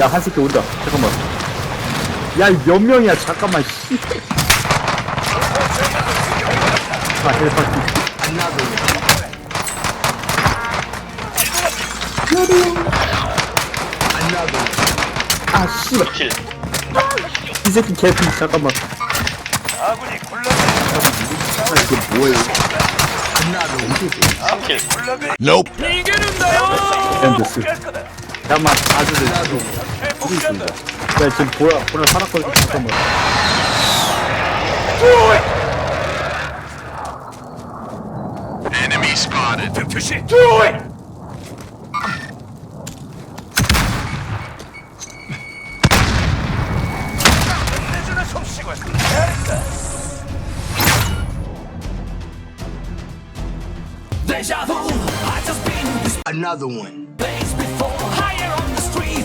야, 한 새끼 온다. 잠깐만. 야, 이몇 명이야? 잠깐만, 씨. 아, 대박. 아, 씨발. 킬. 이 새끼 개피, 잠깐만. 아군이 굴러가 아, 이게 뭐예요? 3킬. Nope. 엔드스. 갈 거다. 잠깐만, 아주를 좀. 회복한다. 야, 지금 보라, 보라 살았거든. 잠깐만. Enemy spotted. this Another one.